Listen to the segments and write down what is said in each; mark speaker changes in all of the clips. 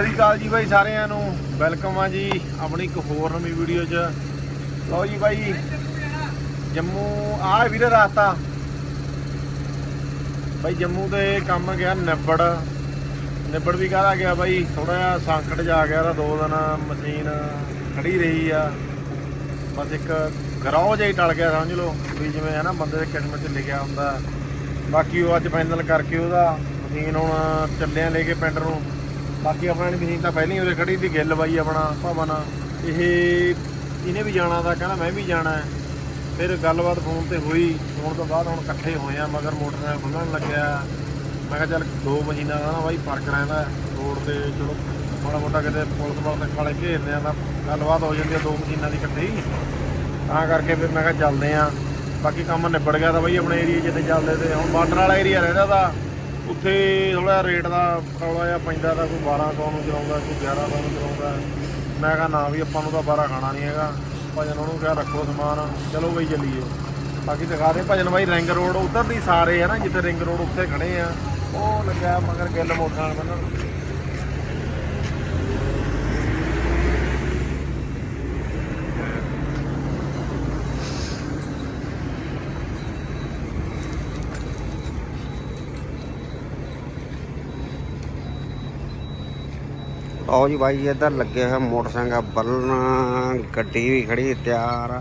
Speaker 1: ਸਤਿ ਸ਼੍ਰੀ ਅਕਾਲ ਜੀ ਬਾਈ ਸਾਰਿਆਂ ਨੂੰ। ਵੈਲਕਮ ਆ ਜੀ ਆਪਣੀ ਇੱਕ ਹੋਰ ਨਵੀਂ ਵੀਡੀਓ 'ਚ। ਲਓ ਜੀ ਬਾਈ, ਜੰਮੂ, ਆ ਵੀਰੇ ਰਾਸਤਾ। ਬਾਈ ਜੰਮੂ ਦੇ ਕੰਮ ਗਿਆ ਨਿਬੜ। ਨਿਬੜ ਵੀ ਕਾਹਦਾ ਗਿਆ ਬਾਈ? ਥੋੜਾ ਜਿਹਾ ਸੰਕਟ ਜਾ ਗਿਆ ਤਾਂ ਦੋ ਦਿਨ ਮਸ਼ੀਨ ਖੜੀ ਰਹੀ ਆ। ਬਸ ਇੱਕ ਗਰਾਉ ਜਿਹਾ ਟਲ ਗਿਆ, ਸਮਝ ਲਓ, ਵੀ ਜਿਵੇਂ ਹੈ ਨਾ ਬੰਦੇ ਦੇ ਕਿਸਮਤ 'ਚ ਲਿਖਿਆ ਹੁੰਦਾ। ਬਾਕੀ ਉਹ ਅੱਜ ਫਾਈਨਲ ਕਰਕੇ ਉਹਦਾ ਮਸ਼ੀਨ ਹੁਣ ਚੱਲਿਆ ਲੈ ਕੇ ਪਿੰਡ ਨੂੰ। ਬਾਕੀ ਆਪਣਾ ਮਸ਼ੀਨ ਤਾਂ ਪਹਿਲਾਂ ਹੀ ਉਰੇ ਖੜੀ ਸੀ, ਗਿੱਲ ਬਾਈ ਆਪਣਾ ਭਵਨ ਇਹ ਇਹਨੇ ਵੀ ਜਾਣਾ ਤਾਂ ਕਹਿੰਦਾ ਮੈਂ ਵੀ ਜਾਣਾ ਹੈ। ਫਿਰ ਗੱਲਬਾਤ ਫੋਨ ਤੇ ਹੋਈ, ਫੋਨ ਤੋਂ ਬਾਅਦ ਹੁਣ ਇਕੱਠੇ ਹੋਏ ਆ, ਮਗਰ ਮੋਟਰਸਾਈਕਲ ਖੁੱਲਣ ਲੱਗਿਆ। ਮੈਂ ਕਿਹਾ ਚੱਲ ਦੋ ਮਸ਼ੀਨਾਂ ਦਾ ਨਾ ਬਾਈ ਫ਼ਰਕ ਰਹਿੰਦਾ ਰੋਡ ਤੇ ਚਲੋ ਮਾੜਾ ਮੋਟਾ ਕਿਤੇ ਪੁਲਿਸ ਵਾਲੇ ਵਾਲੇ ਘੇਰਦੇ ਆ ਤਾਂ ਗੱਲਬਾਤ ਹੋ ਜਾਂਦੀ ਆ ਦੋ ਮਸ਼ੀਨਾਂ ਦੀ ਇਕੱਠੇ। ਹੀ ਤਾਂ ਕਰਕੇ ਫਿਰ ਮੈਂ ਕਿਹਾ ਚੱਲਦੇ ਆ। ਬਾਕੀ ਕੰਮ ਨਿਬੜ ਗਿਆ ਤਾਂ ਬਾਈ ਆਪਣੇ ਏਰੀਆ ਜਿੱਥੇ ਚੱਲਦੇ ਤੇ ਹੁਣ ਬਾਰਡਰ ਵਾਲਾ ਏਰੀਆ ਰਹਿੰਦਾ ਤਾਂ ਉੱਥੇ ਥੋੜਾ ਰੇਟ ਦਾ ਰੌਲਾ ਜਿਹਾ ਪੈਂਦਾ ਤਾਂ ਕੋਈ 1200 ਨੂੰ ਚਲਾਉਂਦਾ, ਕੋਈ 1100 ਨੂੰ ਚਲਾਉਂਦਾ। ਮੈਂ ਕਿਹਾ ਨਾ ਵੀ ਆਪਾਂ ਨੂੰ ਤਾਂ ਬਾਰਾ ਖਾਣਾ ਨਹੀਂ ਹੈਗਾ। ਭਜਨ ਉਹਨੂੰ ਕਿਹਾ ਰੱਖੋ ਸਮਾਨ, ਚਲੋ ਬਈ ਚੱਲੀਏ। ਬਾਕੀ ਦਿਖਾ ਰਹੇ ਭਜਨ ਬਾਈ, ਰਿੰਗ ਰੋਡ ਉਧਰ ਦੀ ਸਾਰੇ ਹੈ ਨਾ, ਜਿੱਥੇ ਰਿੰਗ ਰੋਡ ਉੱਥੇ ਖੜੇ ਆ। ਉਹ ਲੱਗਿਆ ਮਗਰ ਗਿੱਲ ਮੋਟਰਾਂ ਬੰਨਣ
Speaker 2: ਆਓ ਜੀ ਬਾਈ ਇੱਧਰ ਲੱਗੇ ਹੋਏ ਮੋਟਰਸਾਈਕਲ ਬਲਨ ਗੱਡੀ ਵੀ ਖੜੀ ਤਿਆਰ ਆ।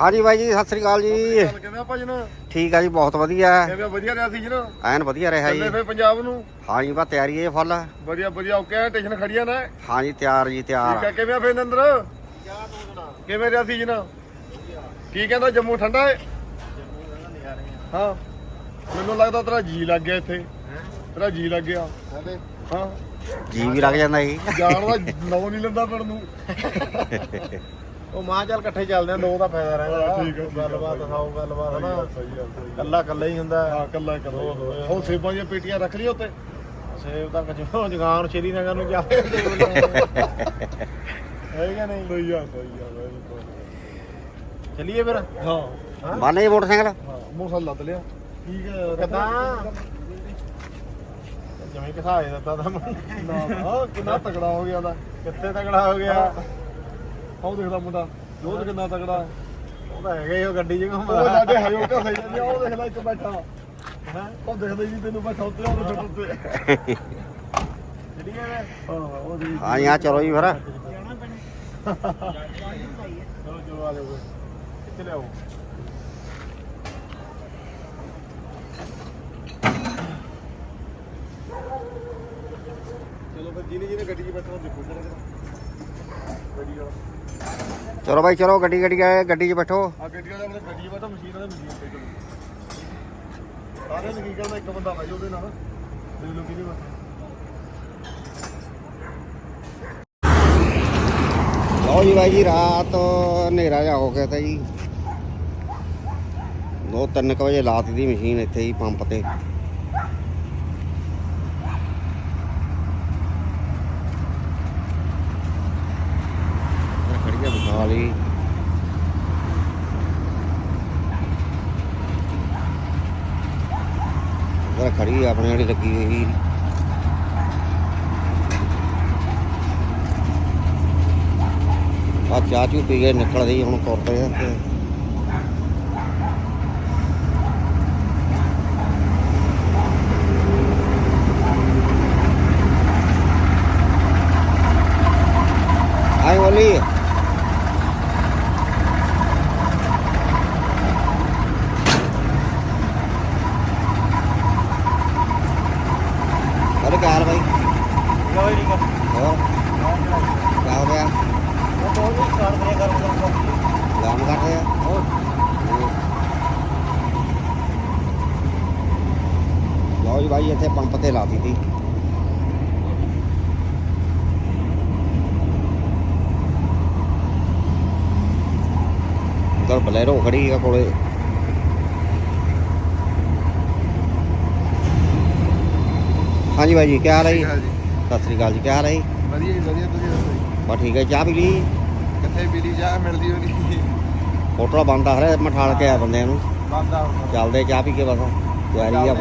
Speaker 2: ਹਾਂਜੀ ਬਾਈ ਜੀ ਸਤਿ ਸ੍ਰੀ ਅਕਾਲ ਜੀ।
Speaker 1: ਕਿਵੇਂ ਭਜਨ
Speaker 2: ਠੀਕ ਆ ਜੀ ਬਹੁਤ ਵਧੀਆ।
Speaker 1: ਕਿਵੇਂ ਵਧੀਆ ਰਿਹਾ ਸੀ ਜਨਾ
Speaker 2: ਐਨ ਵਧੀਆ ਰਿਹਾ ਜੀ।
Speaker 1: ਫੇ ਪੰਜਾਬ ਨੂੰ?
Speaker 2: ਹਾਂਜੀ ਬਾ ਤਿਆਰੀ ਹੈ ਫੁੱਲ।
Speaker 1: ਵਧੀਆ ਵਧੀਆ ਓਕੇ ਆ ਸਟੇਸ਼ਨ ਖੜੀਆਂ ਨੇ।
Speaker 2: ਹਾਂਜੀ ਤਿਆਰ ਜੀ
Speaker 1: ਠੀਕ
Speaker 2: ਤਿਆਰ
Speaker 1: ਆ ਕਿਵੇਂ ਆ ਫੇ ਨੰਦਰ? ਕਿਵੇਂ ਰਿਹਾ ਸੀ ਜਨਾ ਕੀ ਕਹਿੰਦਾ ਜੰਮੂ ਠੰਡਾ ਹੈ ਹਾਂ। ਮੈਨੂੰ ਲੱਗਦਾ ਤੇਰਾ ਜੀ ਲੱਗ ਗਿਆ ਇੱਥੇ। ਤੇਰਾ ਜੀ ਲੱਗ ਗਿਆ। ਹਾਂ।
Speaker 2: ਜੀ ਵੀ ਲੱਗ ਜਾਂਦਾ ਜੀ
Speaker 1: ਜਾਣ ਦਾ ਨੌ ਨਹੀਂ ਲੈਂਦਾ ਪਿੰਡ ਨੂੰ। ਉਹ ਮਾਂ ਚੱਲ ਇਕੱਠੇ ਚੱਲਦੇ ਆ ਦੋ ਦਾ ਫਾਇਦਾ ਰਹਿੰਦਾ।
Speaker 3: ਠੀਕ ਆ,
Speaker 1: ਗੱਲਬਾਤ। ਖਾਓ ਗੱਲਬਾਤ ਹਨਾ?
Speaker 3: ਸਹੀ ਆ ਸਹੀ
Speaker 1: ਕੱਲਾ ਕੱਲਾ ਹੀ ਹੁੰਦਾ।
Speaker 3: ਆ ਕੱਲਾ ਕਰੋ
Speaker 1: ਉਹ ਸੇਬਾਂ ਦੀਆਂ ਪੇਟੀਆਂ ਰੱਖ ਲਈ ਉੱਤੇ? ਸੇਬ ਤਾਂ ਕਜੋ ਜਗਾਨ ਸ਼੍ਰੀਨਗਰ ਨੂੰ ਜਾਵੇ। ਹੈਗਾ ਨਹੀਂ?
Speaker 3: ਸਹੀ ਆ ਸਹੀ ਆ ਬਿਲਕੁਲ
Speaker 1: ਚਲਿਏ ਫਿਰ?
Speaker 3: ਹਾਂ।
Speaker 1: ਹਾਂ।
Speaker 2: ਜੀ ਮੋਟਰਸਾਈਕਲ?
Speaker 3: ਹਾਂ ਮੋਸਲ ਲੱਦ ਲਿਆ।
Speaker 1: ਠੀਕ ਹੈ ਕਿਦਾਂ? ਜਿਵੇਂ ਕਿਸਾਏ ਦਿੱਤਾ ਤਾਂ
Speaker 3: ਨਾ ਨਾ ਕਿੰਨਾ ਤਗੜਾ ਹੋ ਗਿਆ ਦਾ
Speaker 1: ਕਿੱਥੇ ਤਗੜਾ ਹੋ ਗਿਆ?
Speaker 3: ਆਹ ਦੇਖਦਾ ਮੁੰਡਾ ਰੋਜ਼ ਕਿੰਨਾ ਤਗੜਾ
Speaker 1: ਉਹ ਤਾਂ ਹੈਗਾ ਹੀ ਉਹ ਗੱਡੀ 'ਚ
Speaker 3: ਉਹ
Speaker 1: ਘੁੰਮਦਾ
Speaker 3: ਸਾਡੇ ਹਯੋ ਕਾ ਸਹੀ ਜਾਂਦੀ ਆ, ਉਹ ਦੇਖ ਲੈ ਇੱਕ ਬੈਠਾ। ਹੈ? ਉਹ ਦੇਖਦਾ ਜੀ ਤੈਨੂੰ ਬੈਠਾ ਉੱਤੇ ਉਹ ਛੱਡ ਉੱਤੇ।
Speaker 1: ਚਲਿਏ ਫਿਰ
Speaker 3: ਹਾਂ ਉਹ ਜੀ
Speaker 2: ਹਾਂਜੀ ਆ ਚਲੋ ਜੀ ਫਿਰ।
Speaker 1: ਚਲੋ ਚਲੋ ਆ ਜਾਓ। ਫਿਰ। ਕਿੱਥੇ ਲਿਆਓ ਚਲੋ ਜਿਹਨੇ ਗੱਡੀ 'ਚ ਬੈਠਣਾ ਦੇਖੋ ਜਰਾ ਗੱਡੀ ਵਾਲਾ।
Speaker 2: ਚਲੋ ਬਾਈ ਚਲੋ ਗੱਡੀ ਗੱਡੀ ਗੱਡੀ 'ਚ ਬੈਠੋ।
Speaker 1: ਆ ਗੱਡੀ ਵਾਲਾ ਆਪਣੇ ਗੱਡੀ 'ਚ ਬੈਠਾ ਮਸ਼ੀਨ ਵਾਲਾ ਮਸ਼ੀਨ ਤੇ ਚਲੋ। ਸਾਰੇ ਨੇ ਕੀ ਕਰਨਾ ਇੱਕ ਬੰਦਾ ਭਾਈ ਉਹਦੇ ਨਾਲ। ਦੇਖ ਲਓ ਕਿਹਦੇ ਬੈਠਾ
Speaker 2: ਲਓ ਜੀ ਬਾਈ ਜੀ ਰਾਤ ਹਨੇਰਾ ਜਾ ਹੋ ਗਿਆ ਤਾਂ ਜੀ। ਦੋ ਤਿੰਨ ਕੁ ਵਜੇ ਲਾਤੀ ਦੀ ਮਸ਼ੀਨ ਇੱਥੇ ਹੀ ਪੰਪ ਤੇ ਇਹ ਖੜੀ ਆ ਵਿਸ਼ਾਲ ਹੀ ਉਹ ਖੜੀ ਆ ਆਪਣੇ ਜਿਹੜੀ ਲੱਗੀ ਹੋਈ ਆ ਚਾਹ ਚੂ ਪੀ ਕੇ ਨਿਕਲਦੇ ਹੁਣ ਤੁਰਦੇ ਆ ਤੇ ਆਈ ਬੋਲੀ ਅਰੇ ਕਿਆ ਹਾਲ ਭਾਈ
Speaker 1: ਲਓ ਜੀ ਠੀਕ
Speaker 2: ਹੋਰ ਕਿਆ ਹੋ ਗਿਆ
Speaker 1: ਉਹ ਬਹੁਤ ਕਾਰ ਬਰੇ ਕਰ
Speaker 2: ਗਾਮ ਕੱਟ ਰਿਹਾ
Speaker 1: ਹੋਰ
Speaker 2: ਲਓ ਜੀ ਬਾਈ ਇੱਥੇ ਪੰਪ ਤੇ ਲਾਤੀ ਤੀ ਉਧਰ ਬਲੈਰੋ ਖੜੀ ਆ ਕੋਲੇ। ਹਾਂਜੀ ਜੀ ਕੀ ਹਾਲ ਹੈ ਜੀ? ਸਤਿ ਸ੍ਰੀ ਅਕਾਲ ਜੀ ਕੀ ਹਾਲ ਹੈ ਜੀ?
Speaker 3: ਵਧੀਆ ਜੀ ਵਧੀਆ ਤੁਸੀਂ ਦੱਸੋ ਜੀ?
Speaker 2: ਬਸ ਠੀਕ ਹੈ ਚਾਹ ਪੀ ਲਈ?
Speaker 3: ਕਿੱਥੇ ਮਿਲੀ ਜਾ ਮਿਲਦੀ ਹੋਣੀ।
Speaker 2: ਹੋਟਲ ਬੰਦ ਆ ਰਿਹਾ ਮੈਂ ਠਾਲ ਕੇ ਆ ਬੰਦਿਆਂ ਨੂੰ।
Speaker 3: ਬੰਦਾ
Speaker 2: ਚੱਲਦੇ ਚਾਹ ਪੀ ਕੇ ਬਸ ਤਿਆਰੀ ਆ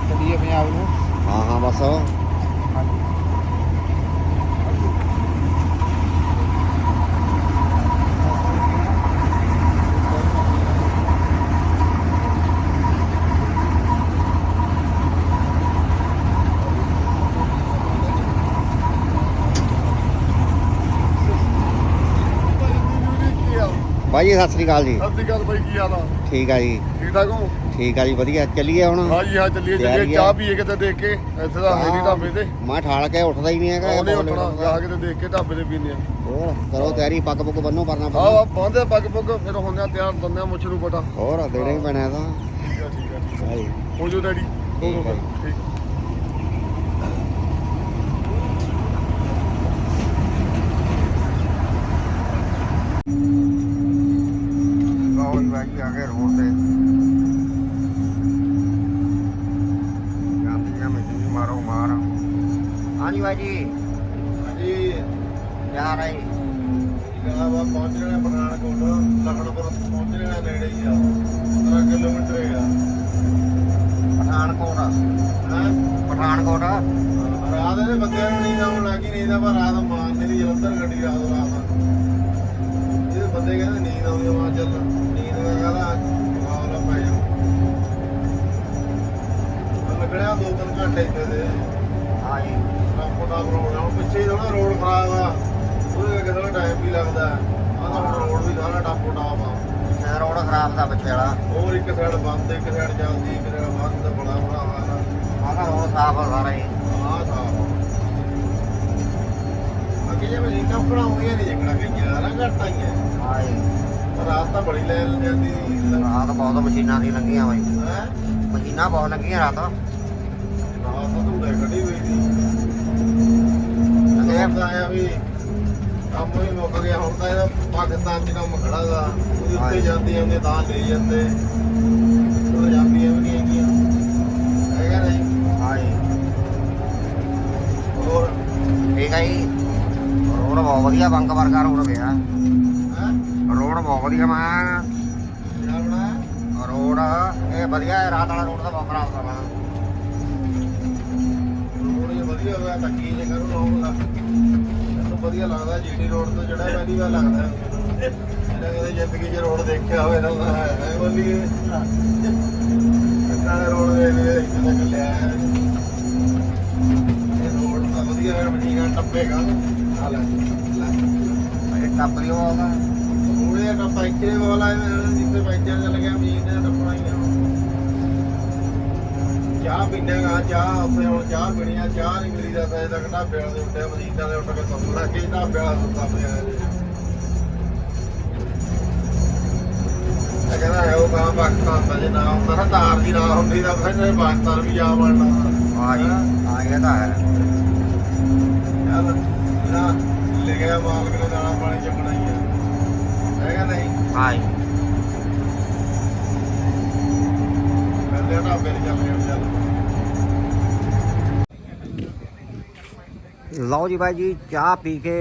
Speaker 3: ਚਾਹੀਦੀ ਹੈ ਪੰਜਾਬ ਨੂੰ।
Speaker 2: ਹਾਂ ਹਾਂ ਬਸ। ਬਾਈ ਜੀ ਸਤਿ ਸ੍ਰੀ ਅਕਾਲ ਜੀ।
Speaker 3: ਸਤਿ ਸ਼੍ਰੀ ਅਕਾਲ ਬਾਈ ਕੀ ਹਾਲ ਆ?
Speaker 2: ਠੀਕ ਆ ਜੀ।
Speaker 3: ਠੀਕ ਠਾਕ ਹੋ?
Speaker 2: ਠੀਕ ਆ ਜੀ ਵਧੀਆ। ਚੱਲੀਏ ਹੁਣ।
Speaker 3: ਹਾਂ ਜੀ ਹਾਂ ਚੱਲੀਏ
Speaker 2: ਤਿਆਰੀ
Speaker 3: ਚੱਲੀਏ
Speaker 2: ਆ।
Speaker 3: ਚਾਹ ਪੀਏ ਕਿਤੇ ਦੇਖ ਕੇ ਇੱਥੇ ਦਾ ਹੈ ਨਹੀਂ ਢਾਬੇ ਤੇ।
Speaker 2: ਮੈਂ ਠਾਲ ਕੇ ਉੱਠਦਾ ਹੀ ਨਹੀਂ ਹੈਗਾ
Speaker 3: ਉਹਨੇ
Speaker 2: ਬਹੁਤ
Speaker 3: ਉੱਠਣਾ ਜਾ ਕੇ ਤੇ ਦੇਖ ਕੇ ਢਾਬੇ ਤੇ ਪੀਨੇ ਆ।
Speaker 2: ਹੋਰ ਕਰੋ ਤਿਆਰੀ ਪੱਗ ਪੁੱਗ ਬੰਨੋ ਪਰਨਾ
Speaker 3: ਆਹ
Speaker 2: ਬੰਨੋ।
Speaker 3: ਬਾਂਦੇ ਪੱਗ ਪੁੱਗ ਫਿਰ ਹੁੰਦੇ ਆ ਤਿਆਰ ਦੰਦੇ ਮੁੱਛ ਨੂੰ ਬਟਾ
Speaker 2: ਹੋਰ ਦੇਣੇ ਹੀ ਪੈਣਾ ਇਹ ਤਾਂ।
Speaker 3: ਠੀਕ ਆ ਠੀਕ ਆ
Speaker 2: ਹਾਂਜੀ
Speaker 3: ਹੋ ਜੋ ਡੈਡੀ ਹੋ
Speaker 2: ਠੀਕ ਆ।
Speaker 3: ਠੀਕ।
Speaker 1: ਬੰਦੇ ਕਹਿੰਦੇ ਨੀਂਦ ਆਉਂਦੀ ਆ ਮਾਂ ਚੱਲ ਨੀਂਦ ਦਾ ਕਹਦਾ ਮਾਹੌਲ ਪੈ ਜਾ ਲੱਗੜਿਆ ਦੋ ਤਿੰਨ ਘੰਟੇ ਇੱਥੇ ਦੇ
Speaker 2: ਹਾਂਜੀ
Speaker 1: ਟਾਪੋ ਟਾਪ ਰੋਡ ਆ ਹੁਣ ਪਿੱਛੇ ਹੀ ਥੋੜਾ ਰੋਡ ਖਰਾਬ ਆ ਉਹਦੇ ਕਰਕੇ ਥੋੜਾ ਟਾਈਮ ਵੀ ਲੱਗਦਾ ਆਹ ਤਾਂ ਹੁਣ ਰੋਡ ਵੀ ਸਾਰਾ ਟਾਪੋ ਟਾਪ ਆ
Speaker 2: ਇਹ ਰੋਡ ਖਰਾਬ ਦਾ ਪਿੱਛੇ ਵਾਲਾ
Speaker 1: ਹੋਰ ਇੱਕ ਸਾਈਡ ਬੰਦ ਇੱਕ ਸਾਈਡ ਚੱਲਦੀ ਇੱਕ ਸਾਈਡ ਬੰਦ ਬੜਾ ਬੜਾ ਹਾਲ ਆ
Speaker 2: ਆਹ ਤਾਂ ਰੋਡ ਸਾਫ਼ ਆ, ਸਾਰਾ ਹੀ।
Speaker 1: ਆਹ ਸਾਹ ਅੱਗੇ ਜੇ ਮੈਂ ਕੰਪਨਾ ਹੋਈਆਂ ਨਹੀਂ ਜਕੜਾ ਗਈਆਂ ਨਾ ਘੱਟ ਆਈਆਂ।
Speaker 2: ਹਾਂਜੀ
Speaker 1: ਪਰ ਰਾਤ ਤਾਂ ਬੜੀ ਲੈ ਜਾਂਦੀ
Speaker 2: ਰਾਤ ਬਹੁਤ ਮਸ਼ੀਨਾਂ ਦੀ ਲੱਗੀਆਂ ਬਾਈ।
Speaker 1: ਹੈ?
Speaker 2: ਮਸ਼ੀਨਾਂ ਬਹੁਤ ਲੱਗੀਆਂ ਰਾਤ।
Speaker 1: ਰਾਤ ਤਾਂ ਧੂੜੇ ਕੱਢੀ ਹੋਈ ਸੀ। ਤਾਂ ਆਇਆ ਵੀ ਕੰਮ ਹੀ ਮੁੱਕ ਗਿਆ। ਹੁਣ ਤਾਂ ਇਹਦਾ ਪਾਕਿਸਤਾਨ 'ਚ ਕੰਮ ਖੜਾ ਦਾ ਉਹਦੇ ਉੱਤੇ
Speaker 2: ਹਾਂਜੀ।
Speaker 1: ਜਾਂਦੀਆਂ ਹੁੰਦੀਆਂ ਤਾਂ ਲੈ ਜਾਂਦੇ। ਉਹ ਜਾਂਦੀਆਂ ਵੀ ਨਹੀਂ ਹੈਗੀਆਂ। ਹੈਗਾ ਨਹੀਂ।
Speaker 2: ਹਾਂਜੀ।
Speaker 1: ਹੋਰ?
Speaker 2: ਠੀਕ ਹੈ ਜੀ। ਰੋਡ ਬਹੁਤ ਵਧੀਆ ਬੰਕ ਵਰਗਾ ਰੋਡ ਪਿਆ। ਰੋਡ ਬਹੁਤ ਵਧੀਆ ਮੈਂ ਰੋਡ ਇਹ ਵਧੀਆ ਹੈ ਰਾਤ ਵਾਲਾ ਰੋਡ ਤਾਂ ਬਹੁਤ ਖਰਾਬ
Speaker 1: ਰੋਡ ਜੇ ਵਧੀਆ ਹੋਇਆ ਤਾਂ ਕੀ ਜੇ ਕਰੂ ਲਾਉਂਗਾ ਮੈਨੂੰ ਵਧੀਆ ਲੱਗਦਾ ਜੀਟੀ ਰੋਡ ਤੋਂ ਜਿਹੜਾ ਪਹਿਲੀ ਵਾਰ ਲੱਗਦਾ। ਜਿਹੜਾ ਕਦੇ ਜ਼ਿੰਦਗੀ 'ਚ ਰੋਡ ਦੇਖਿਆ ਹੋਵੇ ਤਾਂ ਉਹਦਾ ਹੈ ਦੇ ਰੋਡ ਦੇ ਵੀ ਇੱਥੇ ਤੱਕ ਲਿਆ ਹੈ। ਇਹ ਰੋਡ ਤਾਂ ਵਧੀਆ ਹੈ ਮਜੀਨਾ ਟੱਪੇਗਾ ਆ ਲੈ ਲੈ।
Speaker 2: ਇਹ ਟੱਪ ਲਿਓ ਆਉਂਦਾ
Speaker 1: ਉਹਦੇ ਟੱਪਾ ਇੱਥੇ ਵਾਲਾ ਜਿੱਥੇ ਪੈਂਚਰ ਚੱਲ ਗਿਆ ਮਜੀਨ ਦੇ ਟੱਪਣਾ ਹੀ ਆ। ਚਾਹ ਪੀਣੇਗਾ ਚਾਹ ਉੱਥੇ ਹੁਣ ਚਾਹ ਪੀਣੀ ਆ ਚਾਹ ਨਹੀਂ ਮਿਲੀ ਦਾ ਅਜੇ ਤੱਕ ਢਾਬੇ ਵਾਲੇ ਦੇ ਉੱਤੇ ਮਜੀਦਾਂ ਦੇ ਉੱਤੇ ਕੇ ਸੌਂ ਲੱਗੇ ਢਾਬੇ ਵਾਲਾ ਸੁੱਤਾ ਪਿਆ ਹੈ ਕਹਿੰਦਾ ਹੈ ਉਹ ਕਹਾਂ ਪਾਕਿਸਤਾਨ ਦਾ ਜੇ ਨਾ ਹੁੰਦਾ ਨਾ ਤਾਰ ਦੀ ਨਾ ਹੁੰਦੀ ਤਾਂ ਫਿਰ ਪਾਕਿਸਤਾਨ ਵੀ ਜਾ ਬਣਨਾ
Speaker 2: ਹਾਂ? ਜੀ ਹਾਂ ਇਹ ਤਾਂ ਹੈ
Speaker 1: ਯਾਰ ਨਾ ਲਿਖਿਆ ਮਾਲਕ ਨੇ ਦਾਣਾ ਪਾਣੀ ਚੱਕਣਾ ਹੀ ਆ ਹੈਗਾ
Speaker 2: ਹਾਂ ਜੀ
Speaker 1: ਪਹਿਲੇ ਢਾਬੇ ਤੇ ਚੱਲ ਚੱਲ
Speaker 2: ਲਓ ਜੀ ਬਾਈ ਜੀ, ਚਾਹ ਪੀ ਕੇ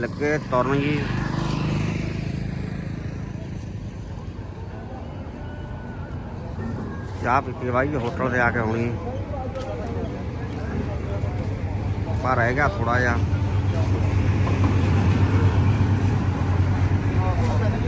Speaker 2: ਲੱਗੇ ਤੁਰਨ ਜੀ। ਚਾਹ ਪੀਤੀ ਬਾਈ ਜੀ, ਹੋਟਲ ਤੇ ਆ ਕੇ ਹੋਣੀ ਪਰ ਹੈਗਾ ਥੋੜਾ ਜਿਹਾ।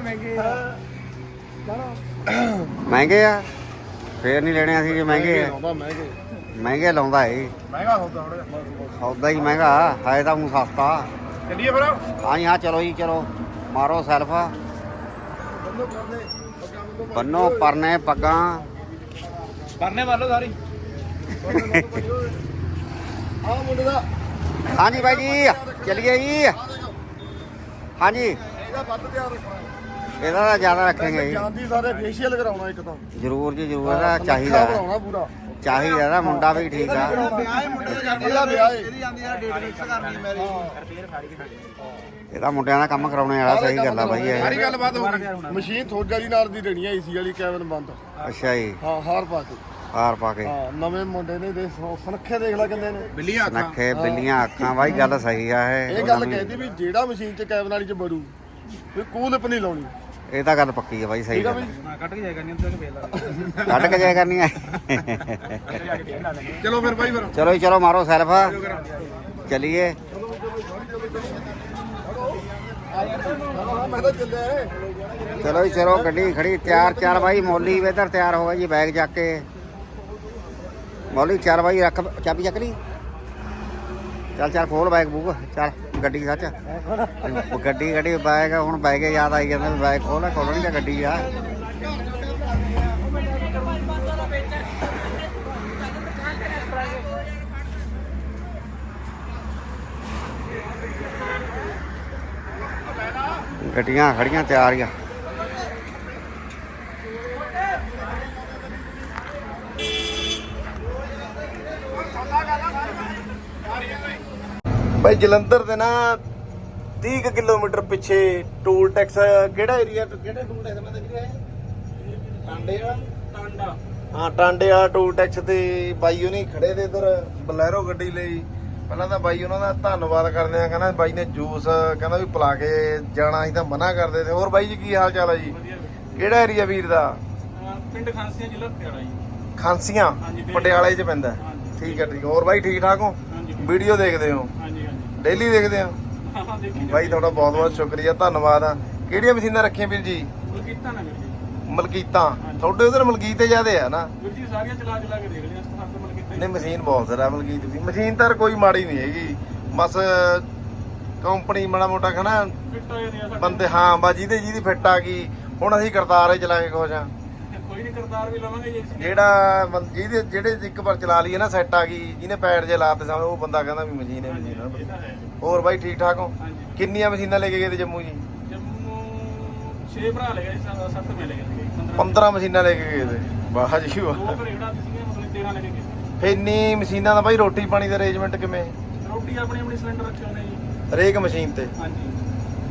Speaker 2: ਮਹਿੰਗੇ
Speaker 3: ਆ।
Speaker 2: ਲੈ ਲਓ। ਫੇਰ ਨਹੀਂ ਲੈਣੇ ਅਸੀਂ ਜੇ ਮਹਿੰਗੇ ਆ।
Speaker 1: ਮਹਿੰਗੇ
Speaker 2: ਲਾਉਂਦਾ ਏ
Speaker 1: ਮਹਿੰਗਾ ਹੁੰਦਾ ਥੋੜਾ ਜਿਹਾ।
Speaker 2: ਸੌਦਾ ਹੀ ਮਹਿੰਗਾ ਹੈ ਤਾਂ ਸਸਤਾ। ਚਲੋ ਜੀ ਚਲੋ। ਮਾਰੋ ਸੈਲਫ। ਬੰਨੋ ਪਰਨੇ ਪੱਗਾਂ।
Speaker 1: ਕਰਨੇ ਵਾਲੋ ਸਾਰੀ। ਆ ਮੁੰਡੇ ਦਾ
Speaker 2: ਹਾਂ ਜੀ ਬਾਈ ਜੀ ਚਲਿਏ ਜੀ।
Speaker 1: ਆ ਦੇਖੋ
Speaker 2: ਹਾਂ ਜੀ
Speaker 1: ਇਹਦਾ ਵੱਧ ਧਿਆਨ ਰੱਖਣਾ
Speaker 2: ਇਹਦਾ ਤਾਂ ਜ਼ਿਆਦਾ ਰੱਖेंगे ਜੀ।
Speaker 1: ਜਾਂਦੀ ਸਾਰੇ ਫੇਸ਼ੀਅਲ ਕਰਾਉਣਾ ਇੱਕ ਤਾਂ।
Speaker 2: ਜ਼ਰੂਰ ਜੀ ਜ਼ਰੂਰ ਇਹਦਾ ਚਾਹੀਦਾ।
Speaker 1: ਬਣਾਉਣਾ ਪੂਰਾ।
Speaker 2: ਚਾਹੀਦਾ ਇਹਦਾ ਮੁੰਡਾ ਵੀ ਠੀਕ ਆ।
Speaker 1: ਵਿਆਹ ਹੈ ਮੁੰਡੇ ਦਾ ਜਾਂਦੀ ਇਹਦਾ ਵਿਆਹ ਹੈ।
Speaker 2: ਇਹਦਾ ਮੁੰਡਿਆਂ ਦਾ ਕੰਮ ਕਰਾਉਣੇ ਵਾਲਾ ਸਹੀ ਗੱਲ ਆ ਬਾਈ ਇਹ।
Speaker 1: ਸਾਰੀ ਗੱਲਬਾਤ ਹੋ ਗਈ। ਮਸ਼ੀਨ ਥੋੜਾ ਦੀ ਨਾਲ ਦੀ ਦੇਣੀ ਹੈ ਏਸੀ ਵਾਲੀ ਕੈਬਨ ਬੰਦ।
Speaker 2: ਅੱਛਾ ਜੀ।
Speaker 1: ਹਾਂ ਹਾਰ ਪਾ ਕੇ।
Speaker 2: ਹਾਰ ਪਾ ਕੇ।
Speaker 1: ਹਾਂ ਨਵੇਂ ਮੁੰਡੇ ਨੇ ਦੇ ਸੁਨੱਖੇ ਦੇਖ ਲੈ ਕਿੰਨੇ ਨੇ।
Speaker 2: ਨੱਖੇ ਬਿੱਲੀਆਂ ਅੱਖਾਂ ਬਾਈ ਗੱਲ ਸਹੀ ਆ ਇਹ।
Speaker 1: ਇਹ ਗੱਲ ਕਹਿੰਦੀ ਵੀ ਜਿਹੜਾ ਮਸ਼ੀਨ 'ਚ ਕੈਬਨ ਵਾਲੀ 'ਚ ਬੜੂ ਵੀ ਕੂਲਿਪ ਨਹੀਂ ਲਾਉਣੀ।
Speaker 2: ਇਹ ਤਾਂ ਗੱਲ ਪੱਕੀ ਆ ਬਾਈ ਸਹੀ
Speaker 1: ਠੀਕ ਆ
Speaker 2: ਗੱਲ
Speaker 1: ਬਈ?
Speaker 4: ਕੱਟ ਕੇ ਜਾਇਆ ਕਰਨੀ ਉੱਤੇ ਵੇਲਾ
Speaker 2: ਕੱਢ ਕੇ ਜਾਇਆ ਕਰਨੀ ਆ।
Speaker 1: ਚਲੋ ਫਿਰ ਬਾਈ ਫਿਰ।
Speaker 2: ਚਲੋ ਜੀ ਚਲੋ ਮਾਰੋ ਸੈਲਫ। ਚਲਿਏ।
Speaker 1: ਮੈਂ ਤਾਂ ਚੱਲਿਆ
Speaker 2: ਚਲੋ ਜੀ ਚਲੋ ਗੱਡੀ ਖੜੀ ਤਿਆਰ ਚਾਰ ਬਾਈ ਮੌਲੀ ਵੀ ਇੱਧਰ ਤਿਆਰ ਹੋ ਗਿਆ ਜੀ ਬੈਗ ਚੱਕ ਕੇ। ਮੌਲੀ ਚਾਰ ਬਾਈ ਰੱਖ ਚਾਬੀ ਚੱਕ ਲਈ ਚੱਲ ਚੱਲ ਖੋਲ ਬੈਗ ਬੂਗ ਚੱਲ ਗੱਡੀ ਸੱਚ ਗੱਡੀ ਗੱਡੀ ਬੈਗ ਹੁਣ ਬੈਗ ਯਾਦ ਆਈ ਜਾਂਦਾ ਵੀ ਬੈਗ ਖੋਲ ਖੋਲਣੀ ਤਾਂ ਗੱਡੀ ਆ ਗੱਡੀਆਂ ਖੜੀਆਂ ਤਿਆਰ ਆ
Speaker 1: ਬਾਈ ਜਲੰਧਰ ਦੇ ਨਾ 30 ਕੁ ਕਿਲੋਮੀਟਰ ਪਿੱਛੇ ਟੂਲ ਟੈਕਸ ਕਿਹੜਾ ਏਰੀਆ ਕਿਹੜਾ ਟੂਲ ਟੈਕਸ ਮੈਂ ਦੇਖਿਆ ਹੈ ਟਾਂਡੇ ਵਾਲਾ?
Speaker 4: ਟਾਂਡਾ।
Speaker 1: ਹਾਂ ਟਾਂਡੇ ਵਾਲਾ ਟੂਲ ਟੈਕਸ ਤੇ ਬਾਈ ਉਹਨੇ ਖੜੇ ਤੇ ਇਧਰ ਬਲੈਰੋ ਗੱਡੀ ਲਈ। ਪਹਿਲਾਂ ਤਾਂ ਬਾਈ ਉਹਨਾਂ ਦਾ ਧੰਨਵਾਦ ਕਰਦੇ ਆ ਕਹਿੰਦਾ ਬਾਈ ਨੇ ਜੂਸ ਕਹਿੰਦਾ ਵੀ ਪਿਲਾ ਕੇ ਜਾਣਾ ਅਸੀਂ ਤਾਂ ਮਨਾ ਕਰਦੇ ਤੇ। ਹੋਰ ਬਾਈ ਜੀ ਕੀ ਹਾਲ ਚਾਲ ਆ ਜੀ। ਕਿਹੜਾ ਏਰੀਆ ਵੀਰ ਦਾ?
Speaker 4: ਪਿੰਡ ਖਾਂਸੀਆਂ ਜ਼ਿਲ੍ਹਾ ਪਟਿਆਲਾ ਜੀ।
Speaker 1: ਖਾਂਸੀਆਂ। ਪਟਿਆਲੇ 'ਚ ਪੈਂਦਾ। ਠੀਕ ਹੈ ਠੀਕ। ਹੋਰ ਬਾਈ ਠੀਕ ਠਾਕ ਹੋ? ਵੀਡੀਓ ਦੇਖਦੇ ਹੋ। ਡੇਲੀ ਦੇਖਦੇ
Speaker 4: ਦੇਖੀ
Speaker 1: ਬਾਈ ਤੁਹਾਡਾ ਬਹੁਤ ਬਹੁਤ ਸ਼ੁਕਰੀਆ ਧੰਨਵਾਦ। ਆ ਕਿਹੜੀਆਂ ਮਸ਼ੀਨਾਂ ਰੱਖੀਆਂ ਵੀਰ ਜੀ?
Speaker 4: ਉਹ ਕੀਤਾ ਨਾ ਵੀਰ ਜੀ।
Speaker 1: ਮਲਕੀਤਾਂ। ਤੁਹਾਡੇ ਉਧਰ ਮਲਕੀਤੇ ਜ਼ਿਆਦੇ ਆ ਨਾ?
Speaker 4: ਵੀਰ ਜੀ ਸਾਰੀਆਂ ਚਲਾ ਚਲਾ ਕੇ ਦੇਖ ਲਿਆ ਸਭ ਤੋਂ ਮਤਲਬ ਕੀਤਾ
Speaker 1: ਨਹੀਂ ਮਸ਼ੀਨ ਬਹੁਤ ਜ਼ਰਾ ਮਲਕੀਤ ਦੀ। ਮਸ਼ੀਨ ਤਾਂ ਕੋਈ ਮਾੜੀ ਨਹੀਂ ਹੈਗੀ। ਬਸ ਕੰਪਨੀ ਮਾੜਾ ਮੋਟਾ ਖਣਾ।
Speaker 4: ਆ ਸਾਡੇ।
Speaker 1: ਬੰਦੇ ਹਾਂ ਬਾ ਜਿਹਦੇ ਜਿਹਦੀ ਫਿੱਟ ਆ ਗਈ ਹੁਣ ਅਸੀਂ ਕਰਤਾਰ ਚਲਾ ਕੇ ਆ
Speaker 4: ਕੋਈ ਨਹੀਂ ਕਰਤਾਰ ਵੀ ਲਵਾਂਗੇ ਜੀ।
Speaker 1: ਜਿਹੜਾ ਬੰ- ਜਿਹਦੇ ਜਿਹੜੇ ਇੱਕ ਵਾਰ ਚਲਾ ਲਈਏ ਨਾ ਸੈੱਟ ਆ ਗਈ ਜਿਹਨੇ ਪੈਰ ਜੇ ਲਾਤੇ ਸਾਹਮਣੇ ਉਹ ਬੰਦਾ ਕਹਿੰਦਾ ਵੀ ਮਸ਼ੀਨ ਹੈ
Speaker 4: ਹਾਂਜੀ
Speaker 1: ਮਸ਼ੀਨ
Speaker 4: ਇਹ
Speaker 1: ਆ
Speaker 4: ਤਾਂ ਹੈ
Speaker 1: ਹੋਰ ਬਾਈ ਠੀਕ ਠਾਕ ਹੋ?
Speaker 4: ਹਾਂਜੀ।
Speaker 1: ਕਿੰਨੀਆਂ ਮਸ਼ੀਨਾਂ ਲੈ ਕੇ ਗਏ ਤੇ ਜੰਮੂ ਜੀ?
Speaker 4: ਜੰਮੂ 6 ਭਰਾ ਲੈ ਗਏ ਸੀ, ਸੱਤ- ਸੱਤ ਮਿਲ ਗਏ ਸੀਗੇ 15
Speaker 1: 15 ਮਸ਼ੀਨਾਂ ਲੈ ਕੇ ਗਏ ਤੇ। ਵਾਹ ਜੀ ਵਾਹ।
Speaker 4: ਦੋ ਘਰੇ ਖੜਾ ਸੀਗੇ ਮਤਲਬ 13 ਲੈ ਕੇ ਗਏ ਸੀ।
Speaker 1: ਫੇ ਇੰਨੀ ਮਸ਼ੀਨਾਂ ਦਾ ਬਾਈ ਰੋਟੀ ਪਾਣੀ ਦਾ ਅਰੇਂਜਮੈਂਟ ਕਿਵੇਂ?
Speaker 4: ਰੋਟੀ ਆਪਣੀ ਆਪਣੀ ਸਿਲੰਡਰ ਰੱਖੇ ਹੁੰਦੇ ਜੀ।
Speaker 1: ਹਰੇਕ ਮਸ਼ੀਨ ਤੇ?
Speaker 4: ਹਾਂਜੀ।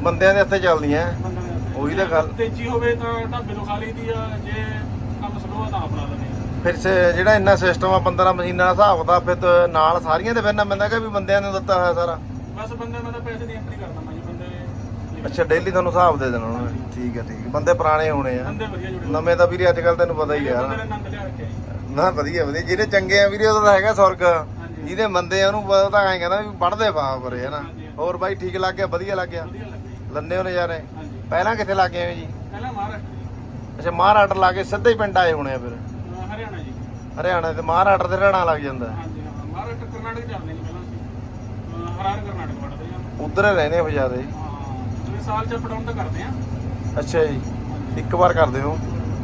Speaker 1: ਬੰਦਿਆਂ ਦੇ ਹੱਥੇ ਚੱਲਦੀਆਂ
Speaker 4: ਬੰਦਾ
Speaker 1: ਉਹੀ ਤਾਂ ਗੱਲ।
Speaker 4: ਤੇਜ਼ੀ ਹੋਵੇ ਤਾਂ ਢਾਬੇ ਤੋਂ ਖਾ ਲਈਦੀ ਆ ਜੇ ਕੰਮ ਤਾਂ ਆਪਣਾ
Speaker 1: ਫਿਰ ਸੇ- ਜਿਹੜਾ ਇੰਨਾ ਸਿਸਟਮ ਆ 15 ਮਸ਼ੀਨਾਂ ਦਾ ਹਿਸਾਬ ਦਾ ਫਿਰ ਤਾਂ ਨਾਲ ਸਾਰੀਆਂ ਤੇ ਫਿਰਨਾ ਪੈਂਦਾ ਕਿ ਵੀ ਬੰਦਿਆਂ ਨੂੰ ਦਿੱਤਾ ਹੋਇਆ ਸਾਰਾ।
Speaker 4: ਬਸ ਬੰਦੇ ਮੈਂ ਤਾਂ ਪੈਸੇ ਦੀ ਐਂਟਰੀ ਕਰਦਾ ਮੈਂ ਜੀ ਬੰਦੇ
Speaker 1: ਅੱਛਾ ਡੇਲੀ ਤੁਹਾਨੂੰ ਹਿਸਾਬ ਦੇ ਦੇਣਾ ਉਹਨਾਂ ਨੇ। ਠੀਕ ਹੈ ਠੀਕ ਹੈ। ਬੰਦੇ ਪੁਰਾਣੇ ਹੋਣੇ ਆ।
Speaker 4: ਬੰਦੇ ਵਧੀਆ ਜੁੜੇ
Speaker 1: ਨਵੇਂ ਤਾਂ ਵੀਰੇ ਅੱਜ ਕੱਲ ਤੈਨੂੰ ਪਤਾ ਹੀ ਆ।
Speaker 4: ਬੰਦੇ
Speaker 1: ਨਾ
Speaker 4: ਨੇ ਆਨੰਦ ਲਿਆ ਰੱਖਿਆ ਜੀ।
Speaker 1: ਨਾ ਵਧੀਆ ਵਧੀਆ। ਜਿਹੜੇ ਚੰਗੇ ਆ ਵੀਰੇ ਉਹਦਾ ਤਾਂ ਹੈਗਾ ਸੁਰਗ। ਜਿਹਦੇ ਮੰਦੇ ਆ ਉਹਨੂੰ ਪਤਾ ਤਾਂ ਐਂ ਕਹਿੰਦਾ ਵੀ ਪੜਦੇ ਪਾ ਪਰੇ ਹਨਾ ਹੋਰ ਬਾਈ ਠੀਕ ਲੱਗ ਗਿਆ ਵਧੀਆ ਲੱਗ ਗਿਆ।
Speaker 4: ਵਧੀਆ ਲੱਗਿਆ ਜੀ।
Speaker 1: ਲੰਨੇ ਹੋ ਨਜ਼ਾਰੇ।
Speaker 4: ਹਾਂਜੀ।
Speaker 1: ਪਹਿਲਾਂ ਕਿੱਥੇ ਲੱਗ ਗਏ ਹੋ ਜੀ? ਅੱਛਾ ਮਹਾਰਾਸ਼ਟਰ ਲਾ ਕੇ ਸਿੱਧੇ ਹੀ ਪਿੰਡ ਆਏ ਹੋਣੇ ਆ ਫਿਰ।
Speaker 4: ਅਹ ਹਰਿਆਣਾ ਜੀ।
Speaker 1: ਹਰਿਆਣਾ ਤੇ ਮਹਾਰਾਸ਼ਟਰ ਤੇ ਹਰਿਆਣਾ ਲੱਗ ਜਾਂਦਾ।
Speaker 4: ਹਾਂਜੀ ਹਾਂ ਮਹਾਰਾਸ਼ਟਰ ਕਰਨਾਟਕ ਜਾਂਦੇ ਜੀ ਪਹਿਲਾਂ ਅਸੀਂ। ਅਹ ਹਰਾਰ ਕਰਨਾਟਕ ਵੜਦੇ ਆ।
Speaker 1: ਉਧਰ ਹੀ ਰਹਿੰਦੇ ਹੋ ਜ਼ਿਆਦਾ।
Speaker 4: ਹਾਂ ਜਿਵੇਂ ਸਾਲ ਚ ਅਪ ਡਾਊਨ ਤਾਂ ਕਰਦੇ ਆ।
Speaker 1: ਅੱਛਾ ਜੀ ਇੱਕ ਵਾਰ ਕਰਦੇ ਹੋ।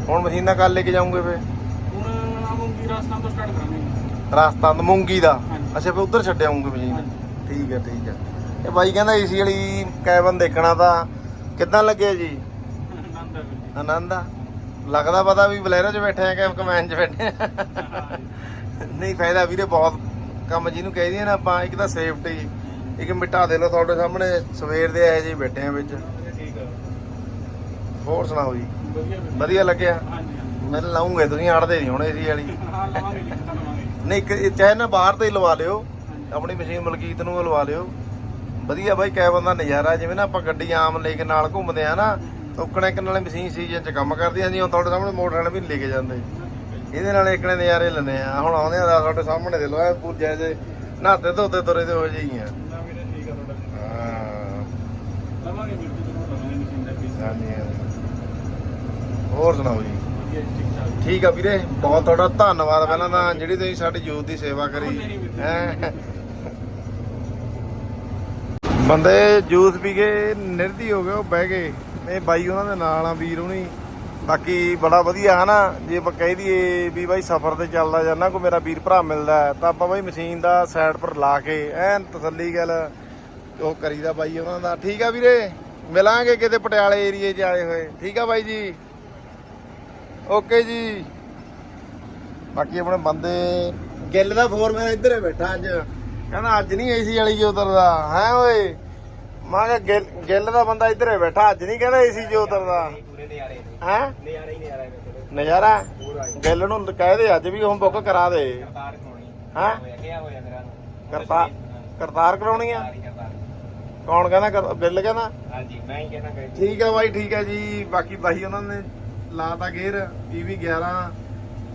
Speaker 1: ਹੁਣ ਮਸ਼ੀਨਾਂ ਕੱਲ ਲੈ ਕੇ ਜਾਉਂਗੇ ਫੇ
Speaker 4: ਹੁਣ ਆਮੂੰਗੀ ਰਾਜਸਥਾਨ ਤੋਂ ਸਟਾਰਟ ਕਰਾਂਗੇ।
Speaker 1: ਰਾਜਸਥਾਨ ਤੋਂ ਮੂੰਗੀ ਦਾ?
Speaker 4: ਹਾਂਜੀ।
Speaker 1: ਅੱਛਾ ਫੇ ਉਧਰ ਛੱਡ ਆਉਂਗੇ ਮਸ਼ੀਨ। ਠੀਕ ਹੈ ਠੀਕ ਹੈ ਇਹ ਬਾਈ ਕਹਿੰਦਾ ਏਸੀ ਵਾਲੀ ਕੈਬਨ ਦੇਖਣਾ ਤਾਂ ਕਿੱਦਾਂ ਲੱਗਿਆ ਜੀ?
Speaker 4: ਆਨੰਦ ਆ ਵੀਰ ਜੀ।
Speaker 1: ਆਨੰਦ ਆ? ਲੱਗਦਾ ਪਤਾ ਵੀ ਬਲੈਰੋ 'ਚ ਬੈਠੇ ਆ ਕਿ ਕਮੈਨ 'ਚ ਬੈਠੇ ਆ। ਨਹੀਂ, ਫਾਇਦਾ ਵੀਰੇ ਬਹੁਤ। ਕੰਮ ਜਿਹਨੂੰ ਕਹਿ ਦਈਏ ਨਾ ਆਪਾਂ, ਇੱਕ ਤਾਂ ਸੇਫਟੀ ਇੱਕ ਮਿਟਾ ਦੇ ਲਓ ਤੁਹਾਡੇ ਸਾਹਮਣੇ, ਸਵੇਰ ਦੇ ਆਏ ਜੀ ਬੈਠੇ ਆ ਵਿੱਚ। ਹੋਰ ਸੁਣਾਓ ਜੀ?
Speaker 4: ਵਧੀਆ
Speaker 1: ਲੱਗਿਆ?
Speaker 4: ਹਾਂਜੀ ਹਾਂਜੀ
Speaker 1: ਮੈਂ ਲਾਉਂਗੇ, ਤੁਸੀਂ ਆੜਦੇ ਨਹੀਂ ਹੁਣ ਏਸੀ ਵਾਲੀ। ਨਹੀਂ ਚਾਹੇ ਨਾ ਬਾਹਰ ਤੇ ਹੀ ਲਵਾ ਲਿਓ, ਆਪਣੀ ਮਸ਼ੀਨ ਮਲਕੀਤ ਨੂੰ ਲਵਾ ਲਿਓ। ਵਧੀਆ ਬਾਈ ਕੈਬਨ ਦਾ ਨਜ਼ਾਰਾ, ਜਿਵੇਂ ਨਾ ਆਪਾਂ ਗੱਡੀ ਆਮ ਲੈ ਕੇ ਨਾਲ ਘੁੰਮਦੇ ਆ ਨਾ ਉਕਣੇ ਇੱਕ ਨਾਲੇ ਮਸ਼ੀਨ ਸੀਜ਼ਨ 'ਚ ਕੰਮ ਕਰਦੀ ਆ ਜੀ ਹੁਣ ਤੁਹਾਡੇ ਸਾਹਮਣੇ ਮੋਟਰ ਵੀ ਲੈ ਕੇ ਜਾਂਦੇ। ਇਹਦੇ ਨਾਲ ਇਕਣੇ ਨਜ਼ਾਰੇ ਲੈਂਦੇ ਆ। ਹੁਣ ਆਉਂਦੇ ਆ ਤੁਹਾਡੇ ਸਾਹਮਣੇ ਦੇ ਲਵਾ ਪੂਰ ਜੈਸੇ ਨਹਾਤੇ ਧੋਤੇ ਤੁਰੇ ਤੇ ਹੋ ਜਾਈਆਂ।
Speaker 4: ਜੀ।
Speaker 1: ਹੋਰ ਸੁਣਾਓ ਜੀ?
Speaker 4: ਜੀ, ਠੀਕ
Speaker 1: ਆ ਵੀਰੇ ਬਹੁਤ ਤੁਹਾਡਾ ਧੰਨਵਾਦ। ਪਹਿਲਾਂ ਤਾਂ ਜਿਹੜੀ ਤੁਸੀਂ ਸਾਡੀ ਯੂਥ ਦੀ ਸੇਵਾ ਕਰੀ ਹੈਂ। ਬੰਦੇ ਜੂਸ ਪੀ ਕੇ ਨਿਰਦੀ ਹੋ ਗਏ, ਉਹ ਬਹਿ ਗਏ। ਇਹ ਬਾਈ ਉਹਨਾਂ ਦੇ ਨਾਲ ਆ, ਵੀਰ ਹੁਣੀ। ਬਾਕੀ ਬੜਾ ਵਧੀਆ ਹਨਾ ਜੇ ਆਪਾਂ ਕਹਿ ਦਈਏ ਵੀ ਬਾਈ ਸਫ਼ਰ ਤੇ ਚੱਲਦਾ ਜਾਂਦਾ ਕੋਈ ਮੇਰਾ ਵੀਰ ਭਰਾ ਮਿਲਦਾ ਤਾਂ ਆਪਾਂ ਬਾਈ ਮਸ਼ੀਨ ਦਾ ਸਾਈਡ ਪਰ ਲਾ ਕੇ, ਐਨ ਤਸੱਲੀ ਗੱਲ ਉਹ ਕਰੀਦਾ ਬਾਈ ਉਹਨਾਂ ਦਾ। ਠੀਕ ਆ ਵੀਰੇ, ਮਿਲਾਂਗੇ ਕਿਤੇ ਪਟਿਆਲੇ ਏਰੀਏ 'ਚ ਆਏ ਹੋਏ। ਠੀਕ ਆ ਬਾਈ ਜੀ। ਓਕੇ ਜੀ। ਬਾਕੀ ਆਪਣੇ ਬੰਦੇ ਗਿੱਲ ਦਾ ਫੋਰਮੈਨ ਇੱਧਰ ਹੀ ਬੈਠਾ ਅੱਜ। ਕਹਿੰਦਾ, ਅੱਜ ਨਹੀਂ ਏਸੀ ਵਾਲੀ 'ਚ ਉਤਰਦਾ ਹੈ ਓਏ? ਮੈਂ ਕਿਹਾ, ਗਿੱਲ ਗਿੱਲ ਦਾ ਬੰਦਾ ਇੱਧਰ ਬੈਠਾ, ਅੱਜ ਨਹੀਂ ਕਹਿੰਦਾ ਏਸੀ 'ਚ ਉਤਰਦਾ
Speaker 4: ਪੂਰੇ ਨਜ਼ਾਰੇ ਨੇ
Speaker 1: ਹੈ?
Speaker 4: ਨਜ਼ਾਰੇ? ਹੀ ਨਜ਼ਾਰੇ ਨੇ
Speaker 1: ਨਜ਼ਾਰਾ ਗਿੱਲ ਨੂੰ ਕਹਿ ਦੇ, ਅੱਜ ਵੀ ਹੁਣ ਬੁੱਕ ਕਰਾ ਦੇ।
Speaker 4: ਕਰਤਾਰ ਖੋਣੀ
Speaker 1: ਹੈਂ?
Speaker 4: ਹੋਇਆ ਕਿਹਾ ਹੋਇਆ ਮੇਰਾ
Speaker 1: ਕਰਤਾਰ ਕਰਤਾਰ ਕਰਾਉਣੀ ਆ?
Speaker 4: ਕਰਤਾਰ ਹੀ ਕਰਤਾਰ
Speaker 1: ਕੌਣ ਕਹਿੰਦਾ? ਕਰ- ਗਿੱਲ ਕਹਿੰਦਾ?
Speaker 4: ਹਾਂਜੀ ਮੈਂ ਹੀ ਕਹਿਣਾ ਕਿ
Speaker 1: ਠੀਕ ਆ ਬਾਈ, ਠੀਕ ਆ ਜੀ। ਬਾਕੀ ਬਾਈ ਉਹਨਾਂ ਨੇ ਲਾਤਾ ਗੇਰ ਪੀਵੀ 11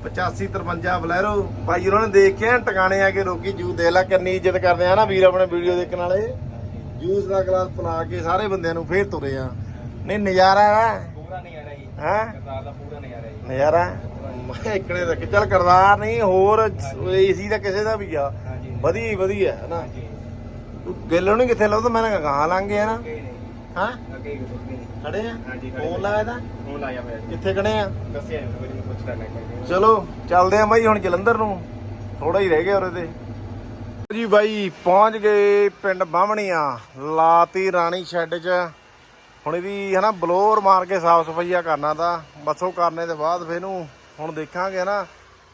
Speaker 1: 85 53 ਬਲੈਰੋ ਬਾਈ ਉਹਨਾਂ ਨੇ ਦੇਖ ਕੇ ਟਿਕਾਣੇ ਆ ਕੇ ਰੋਕੀ ਜੂ ਦੇ ਲਾ ਕਿੰਨੀ ਇੱਜ਼ਤ ਕਰਦੇ ਆ ਨਾ ਵੀਰ ਆਪਣੇ ਵੀਡੀਓ ਦੇਖਣ ਵਾਲੇ। ਜੂਸ ਦਾ ਗਲਾਸ ਪਿਲਾ ਕੇ ਸਾਰੇ ਬੰਦਿਆਂ ਨੂੰ ਫੇਰ ਤੁਰੇ ਆ। ਨਹੀਂ ਨਜ਼ਾਰਾ ਹੈ।
Speaker 4: ਪੂਰਾ ਨਜ਼ਾਰਾ ਹੀ
Speaker 1: ਹੈ?
Speaker 4: ਕਰਤਾਰ ਦਾ ਪੂਰਾ ਨਜ਼ਾਰਾ ਹੀ
Speaker 1: ਨਜ਼ਾਰਾ ਮੈਂ ਇਕਣੇ ਰੱਖ। ਚੱਲ ਕਰਦਾਰ ਨਹੀਂ ਹੋਰ ਏਸੀ ਦਾ ਕਿਸੇ ਦਾ ਵੀ ਆ। ਵਧੀਆ ਹੀ ਵਧੀਆ ਹੈ ਨਾ। ਗਿੱਲ ਨੂੰ ਕਿੱਥੇ ਲੱਭਦਾ ਮੈਂ ਨਾ ਗਾਂ ਲੰਘ ਨਾ।
Speaker 4: ਨਹੀਂ।
Speaker 1: ਹਾਂ?
Speaker 4: ਨਹੀਂ
Speaker 1: ਖੜੇ ਆ। ਫੋਨ ਲਾਇਆ ਤਾਂ?
Speaker 4: ਹੁਣ ਲਾਇਆ ਹੋਇਆ ਜੀ।
Speaker 1: ਕਿੱਥੇ ਖੜੇ ਆ?
Speaker 4: ਦੱਸਿਆ ਨਹੀਂ ਕੋਈ ਨਹੀਂ ਪੁੱਛਦਾ ਮੈਂ ਕੋਈ
Speaker 1: ਚਲੋ, ਚੱਲਦੇ ਆ ਬਾਈ ਹੁਣ ਜਲੰਧਰ ਨੂੰ। ਥੋੜਾ ਹੀ ਰਹਿ ਗਿਆ ਉਰੇ ਤੇ। ਜੀ ਬਾਈ, ਪਹੁੰਚ ਗਏ ਪਿੰਡ ਬਾਹਮਣੀਆਂ। ਲਾਤੀ ਰਾਣੀ ਸ਼ੈੱਡ 'ਚ। ਹੁਣ ਇਹਦੀ ਹਨਾ ਬਲੋਰ ਮਾਰ ਕੇ ਸਾਫ਼ ਸਫਾਈਆ ਕਰਨਾ ਤਾਂ, ਬਸੋ ਕਰਨੇ ਦੇ ਬਾਅਦ ਫੇਰ ਨੂੰ ਹੁਣ ਦੇਖਾਂਗੇ ਨਾ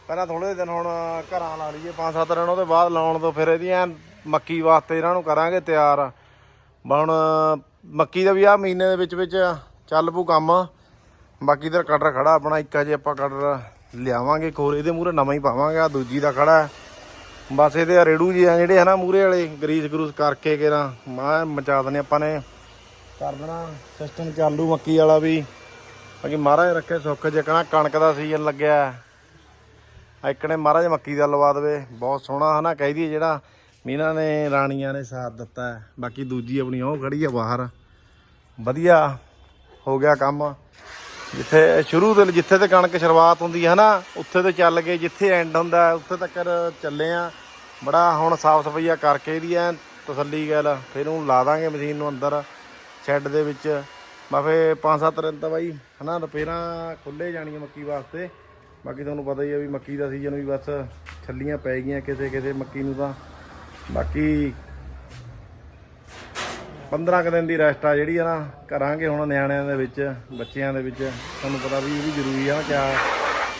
Speaker 1: ਪਹਿਲਾਂ ਥੋੜੇ ਦਿਨ ਹੁਣ ਘਰਾਂ ਲਾ ਲਈਏ, ਪੰਜ ਸੱਤ ਦਿਨ ਉਹਦੇ ਬਾਅਦ ਲਾਉਣ ਤੋਂ ਫਿਰ ਇਹਦੀ ਐਨ ਮੱਕੀ ਵਾਸਤੇ ਇਹਨਾਂ ਨੂੰ ਕਰਾਂਗੇ ਤਿਆਰ। ਹੁਣ ਮੱਕੀ ਦਾ ਵੀ ਆ ਮਹੀਨੇ ਦੇ ਵਿੱਚ ਵਿੱਚ ਚੱਲ ਪੂ ਕੰਮ। ਬਾਕੀ ਇਧਰ ਕਟਰ ਖੜਾ ਆਪਣਾ, ਇੱਕ ਅਜੇ ਆਪਾਂ ਕਟਰ ਲਿਆਵਾਂਗੇ ਕੋਰ ਇਹਦੇ ਮੂਰੇ ਨਵਾਂ ਹੀ ਪਾਵਾਂਗੇ ਆ ਦੂਜੀ ਦਾ ਖੜਾ ਬਸ ਇਹਦੇ ਰੇੜੂ ਜੀ ਆ ਜਿਹੜੇ ਹਨਾ ਮੂਰੇ ਵਾਲੇ, ਗਰੀਸ ਗਰੂਸ ਕਰਕੇ ਕਿਰਾ ਮੈਂ ਮਚਾ ਦਨੇ ਆਪਾਂ ਨੇ। ਕਰ ਦੇਣਾ ਸਿਸਟਮ ਚਾਲੂ ਮੱਕੀ ਵਾਲਾ ਵੀ। ਬਾਕੀ ਮਹਾਰਾਜ ਰੱਖੇ ਸੁੱਖ ਜਿਕਣਾ ਕਣਕ ਦਾ ਸੀਜ਼ਨ ਲੱਗਿਆ ਇਕਣੇ ਮਹਾਰਾਜ ਮੱਕੀ ਦਾ ਲਵਾ ਦੇਵੇ, ਬਹੁਤ ਸੋਹਣਾ ਹਨਾ ਕਹਿ ਦਈਏ ਜਿਹੜਾ ਮੀਨਾ ਨੇ, ਰਾਣੀਆਂ ਨੇ ਸਾਥ ਦਿੱਤਾ ਬਾਕੀ ਦੂਜੀ ਆਪਣੀ ਉਹ ਖੜੀ ਆ ਬਾਹਰ। ਵਧੀਆ ਹੋ ਗਿਆ ਕੰਮ। ਜਿੱਥੇ ਸ਼ੁਰੂ ਤੋਂ ਜਿੱਥੇ ਤੇ ਕਣਕ ਸ਼ੁਰੂਆਤ ਹੁੰਦੀ ਹੈ ਨਾ ਉੱਥੇ ਤੋਂ ਚੱਲ ਕੇ ਜਿੱਥੇ ਐਂਡ ਹੁੰਦਾ ਉੱਥੇ ਤੱਕ ਚੱਲੇ ਆ ਬੜਾ ਹੁਣ ਸਾਫ਼ ਸਫਾਈਆ ਕਰਕੇ ਇਹਦੀ ਐ ਤਸੱਲੀ ਗੱਲ, ਫਿਰ ਉਹਨੂੰ ਲਾ ਦਾਂਗੇ ਮਸ਼ੀਨ ਨੂੰ ਅੰਦਰ, ਸ਼ੈੱਡ ਦੇ ਵਿੱਚ। ਬਾਫੇ ਪੰਜ ਸੱਤ ਦਿਨ ਤਾਂ ਬਾਈ, ਹਨਾ ਰਿਪੇਅਰਾਂ ਖੁੱਲੇ ਜਾਣੀਆਂ ਮੱਕੀ ਵਾਸਤੇ। ਬਾਕੀ ਤੁਹਾਨੂੰ ਪਤਾ ਹੀ ਆ ਵੀ ਮੱਕੀ ਦਾ ਸੀਜ਼ਨ ਵੀ ਬਸ ਛੱਲੀਆਂ ਪੈ ਗਈਆਂ ਕਿਸੇ ਕਿਸੇ ਮੱਕੀ ਨੂੰ ਤਾਂ। ਬਾਕੀ 15 ਕੁ ਦਿਨ ਦੀ ਰੈਸਟ ਆ ਜਿਹੜੀ ਆ ਨਾ, ਕਰਾਂਗੇ ਹੁਣ ਨਿਆਣਿਆਂ ਦੇ ਵਿੱਚ, ਬੱਚਿਆਂ ਦੇ ਵਿੱਚ। ਤੁਹਾਨੂੰ ਪਤਾ ਵੀ ਇਹ ਵੀ ਜ਼ਰੂਰੀ ਆ ਕਿਆ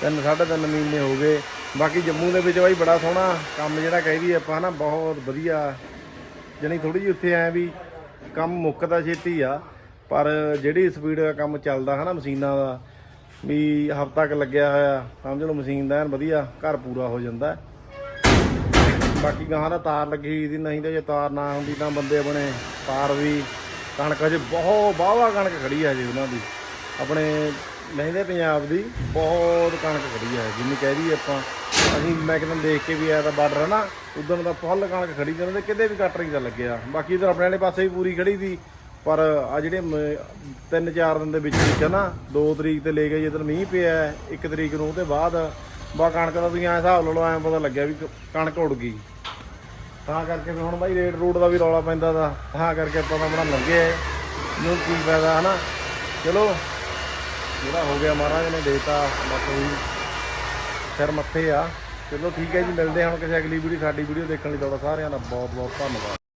Speaker 1: ਤਿੰਨ, ਸਾਢੇ ਤਿੰਨ ਮਹੀਨੇ ਹੋ ਗਏ। ਬਾਕੀ ਜੰਮੂ ਦੇ ਵਿੱਚ ਬਾਈ ਬੜਾ ਸੋਹਣਾ ਕੰਮ ਜਿਹੜਾ ਕਹਿ ਆਪਾਂ ਨਾ ਬਹੁਤ ਵਧੀਆ। ਜਣੀ ਥੋੜੀ ਜਿਹੀ ਉੱਥੇ ਐ ਵੀ ਕੰਮ ਮੁੱਕਦਾ ਛੇਤੀ ਆ, ਪਰ ਜਿਹੜੀ ਸਪੀਡ ਦਾ ਕੰਮ ਚੱਲਦਾ ਹਨਾ ਮਸ਼ੀਨਾਂ ਦਾ, ਵੀ ਹਫ਼ਤਾ ਕ ਲੱਗਿਆ ਹੋਇਆ, ਸਮਝ ਲਓ ਮਸ਼ੀਨ ਦਾ ਐਨ ਵਧੀਆ, ਘਰ ਪੂਰਾ ਹੋ ਜਾਂਦਾ। ਬਾਕੀ ਗਾਂ ਦਾ ਤਾਰ ਲੱਗੀ ਹੋਈ ਸੀ, ਨਹੀਂ ਤਾਂ ਜੇ ਤਾਰ ਨਾ ਹੁੰਦੀ ਤਾਂ ਬੰਦੇ ਆਪਣੇ ਤਾਰ ਵੀ ਕਣਕ ਅਜੇ ਬਹੁਤ ਬਾਵਾ ਕਣਕ ਖੜੀ ਹੈ ਜੀ ਉਹਨਾਂ ਦੀ। ਆਪਣੇ ਲਹਿੰਦੇ ਪੰਜਾਬ ਦੀ ਬਹੁਤ ਕਣਕ ਖੜੀ ਹੈ ਜਿੰਨੀ ਕਹਿ ਦਈਏ ਆਪਾਂ। ਅਸੀਂ ਮੈਂ ਕਿਤੇ ਦੇਖ ਕੇ ਵੀ ਆਇਆ ਤਾਂ ਬਾਰਡਰ ਹੈ ਨਾ ਉਦੋਂ ਦਾ ਫੁੱਲ ਕਣਕ ਖੜੀ ਜਾਂਦੇ ਕਿਤੇ ਵੀ ਕੱਟ ਨਹੀਂ ਦਾ ਲੱਗਿਆ। ਬਾਕੀ ਇਧਰ ਆਪਣੇ ਵਾਲੇ ਪਾਸੇ ਵੀ ਪੂਰੀ ਖੜੀ ਸੀ, ਪਰ ਆ ਜਿਹੜੇ ਮ- ਤਿੰਨ ਚਾਰ ਦਿਨ ਦੇ ਵਿੱਚ ਵਿੱਚ ਹੈ ਨਾ 2 ਤਰੀਕ ਤੇ ਲੈ ਕੇ ਜਦੋਂ ਮੀਂਹ ਪਿਆ 1 ਤਰੀਕ ਨੂੰ ਉਹਦੇ ਬਾਅਦ, ਬਾ ਕਣਕ ਦਾ ਤੁਸੀਂ ਐਂ ਹਿਸਾਬ ਲਾ ਲਓ, ਐਂ ਪਤਾ ਲੱਗਿਆ ਵੀ ਕਣਕ ਉੜ ਗਈ। ਤਾਂ ਕਰਕੇ ਫਿਰ ਹੁਣ ਬਾਈ ਰੇਟ ਰੂਟ ਦਾ ਵੀ ਰੌਲਾ ਪੈਂਦਾ ਦਾ ਤਾਂ ਕਰਕੇ ਆਪਾਂ ਤਾਂ ਬੜਾ ਲੱਗੇ ਨੂੰ ਕੀ ਫਾਇਦਾ, ਹਨਾ? ਚਲੋ, ਜਿਹੜਾ ਹੋ ਗਿਆ ਮਹਾਰਾਜ ਨੇ ਦੇਤਾ, ਬਸ ਉਹੀ ਸਿਰ ਮੱਥੇ ਆ। ਚਲੋ ਠੀਕ ਹੈ ਜੀ, ਮਿਲਦੇ ਹਾਂ ਹੁਣ ਕਿਸੇ ਅਗਲੀ ਵੀਡੀਓ ਸਾਡੀ ਵੀਡੀਓ ਦੇਖਣ ਲਈ ਤੁਹਾਡਾ ਸਾਰਿਆਂ ਦਾ ਬਹੁਤ ਬਹੁਤ ਧੰਨਵਾਦ।